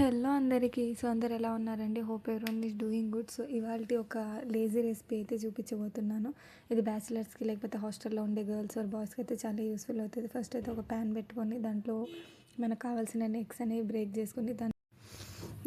Hello అందరికీ. So అందరు ఎలా ఉన్నారండి? హోప్ ఎవరి ఈస్ డూయింగ్ గుడ్ సో ఇవాళ ఒక లేజీ రెసిపీ అయితే చూపించబోతున్నాను. ఇది బ్యాచిలర్స్కి లేకపోతే హాస్టల్లో ఉండే గర్ల్స్ ఆర్ బాయ్స్కి అయితే చాలా యూస్ఫుల్ అవుతుంది. ఫస్ట్ అయితే ఒక ప్యాన్ పెట్టుకొని దాంట్లో మనకు కావాల్సిన ఎగ్స్ అనేవి బ్రేక్ చేసుకొని దాని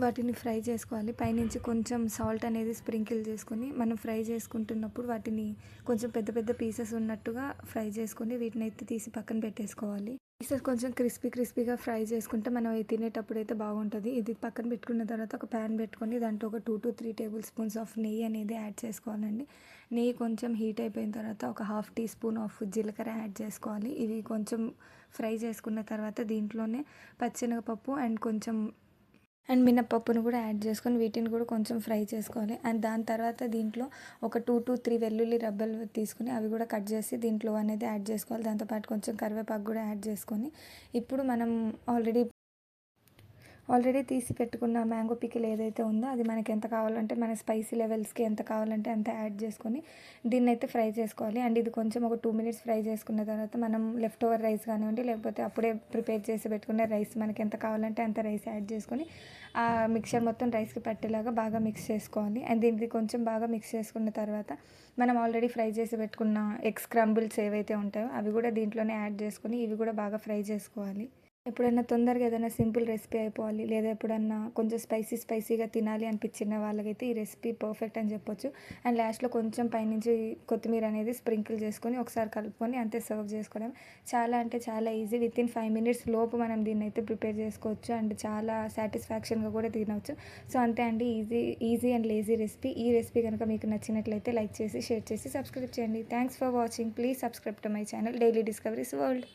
వాటిని ఫ్రై చేసుకోవాలి. పైనుంచి కొంచెం సాల్ట్ అనేది స్ప్రింకిల్ చేసుకొని మనం ఫ్రై చేసుకుంటున్నప్పుడు వాటిని కొంచెం పెద్ద పెద్ద పీసెస్ ఉన్నట్టుగా ఫ్రై చేసుకొని వీటిని అయితే తీసి పక్కన పెట్టేసుకోవాలి. పీసెస్ కొంచెం క్రిస్పీ క్రిస్పీగా ఫ్రై చేసుకుంటే మనం అవి తినేటప్పుడు అయితే బాగుంటుంది. ఇది పక్కన పెట్టుకున్న తర్వాత ఒక ప్యాన్ పెట్టుకొని దాంట్లో ఒక two to three tablespoons of నెయ్యి అనేది యాడ్ చేసుకోవాలండి. నెయ్యి కొంచెం హీట్ అయిపోయిన తర్వాత ఒక హాఫ్ టీ స్పూన్ ఆఫ్ జీలకర్ర యాడ్ చేసుకోవాలి. ఇవి కొంచెం ఫ్రై చేసుకున్న తర్వాత దీంట్లోనే పచ్చెనగపప్పు అండ్ కొంచెం అండ్ మినప్పప్పును కూడా యాడ్ చేసుకొని వీటిని కూడా కొంచెం ఫ్రై చేసుకోవాలి. అండ్ దాని తర్వాత దీంట్లో ఒక టూ టు త్రీ వెల్లుల్లి రబ్బలు తీసుకుని అవి కూడా కట్ చేసి దీంట్లో అనేది యాడ్ చేసుకోవాలి. దాంతోపాటు కొంచెం కరివేపాకు కూడా యాడ్ చేసుకొని ఇప్పుడు మనం ఆల్రెడీ ఆల్రెడీ తీసి పెట్టుకున్న మ్యాంగో పికిల్ ఏదైతే ఉందో అది మనకి ఎంత కావాలంటే మన స్పైసీ లెవెల్స్కి ఎంత కావాలంటే అంత యాడ్ చేసుకొని దీన్ని అయితే ఫ్రై చేసుకోవాలి. అండ్ ఇది కొంచెం ఒక టూ మినిట్స్ ఫ్రై చేసుకున్న తర్వాత మనం లెఫ్ట్ ఓవర్ రైస్ కానివ్వండి లేకపోతే అప్పుడే ప్రిపేర్ చేసి పెట్టుకున్న రైస్ మనకి ఎంత కావాలంటే అంత రైస్ యాడ్ చేసుకొని ఆ మిక్చర్ మొత్తం రైస్కి పట్టేలాగా బాగా మిక్స్ చేసుకోవాలి. అండ్ దీనికి కొంచెం బాగా మిక్స్ చేసుకున్న తర్వాత మనం ఆల్రెడీ ఫ్రై చేసి పెట్టుకున్న ఎగ్ స్క్రంబుల్స్ ఏవైతే ఉంటాయో అవి కూడా దీంట్లోనే యాడ్ చేసుకొని ఇవి కూడా బాగా ఫ్రై చేసుకోవాలి. ఎప్పుడైనా తొందరగా ఏదైనా సింపుల్ రెసిపీ అయిపోవాలి లేదా ఎప్పుడన్నా కొంచెం స్పైసీ స్పైసీగా తినాలి అనిపించిన వాళ్ళకైతే ఈ రెసిపీ పర్ఫెక్ట్ అని చెప్పొచ్చు. అండ్ లాస్ట్లో కొంచెం పైనుంచి కొత్తిమీర అనేది స్ప్రింకిల్ చేసుకొని ఒకసారి కలుపుకొని అంతే సర్వ్ చేసుకోవడం. చాలా అంటే చాలా easy. With in five minutes లోపు మనం దీన్ని అయితే ప్రిపేర్ చేసుకోవచ్చు అండ్ చాలా సాటిస్ఫాక్షన్గా కూడా తినవచ్చు సో అంతే అండి. Easy easy and lazy recipe. ఈ రెసిపీ కనుక మీకు నచ్చినట్లయితే లైక్ చేసి షేర్ చేసి సబ్స్క్రైబ్ చేయండి. Thanks for watching. Please subscribe to my channel. Daily discoveries world.